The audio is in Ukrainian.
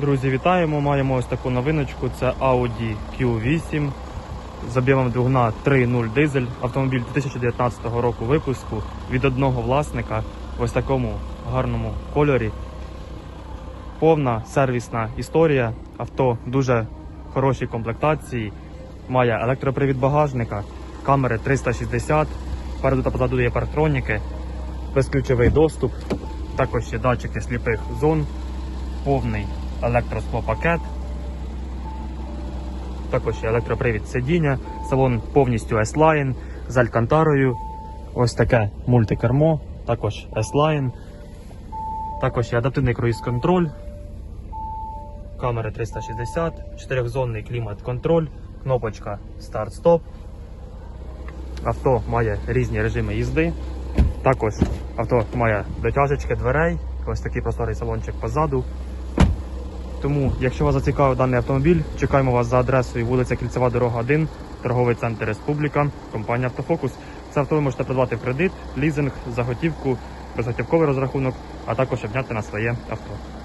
Друзі, вітаємо! Маємо ось таку новиночку. Це Audi Q8 з об'ємом двигуна 3.0 дизель. Автомобіль 2019 року випуску від одного власника в ось такому гарному кольорі. Повна сервісна історія. Авто дуже хорошій комплектації. Має електропривід багажника, камери 360, переду та позаду є парктроніки, безключовий доступ, також є датчики сліпих зон, повний електросклопакет, також є електропривід сидіння, салон повністю S-Line з алькантарою, ось таке мультикермо, також S-Line, також є адаптивний круїз-контроль, камери 360, 4-зонний клімат-контроль, кнопочка старт-стоп. Авто має різні режими їзди. Також авто має дотяжечки дверей, ось такий просторий салончик позаду. Тому, якщо вас зацікавив даний автомобіль, чекаємо вас за адресою вулиця Кільцева дорога 1, торговий центр Республіка, компанія Автофокус. Це авто ви можете придбати в кредит, лізинг, заготівку, безготівковий розрахунок, а також обняти на своє авто.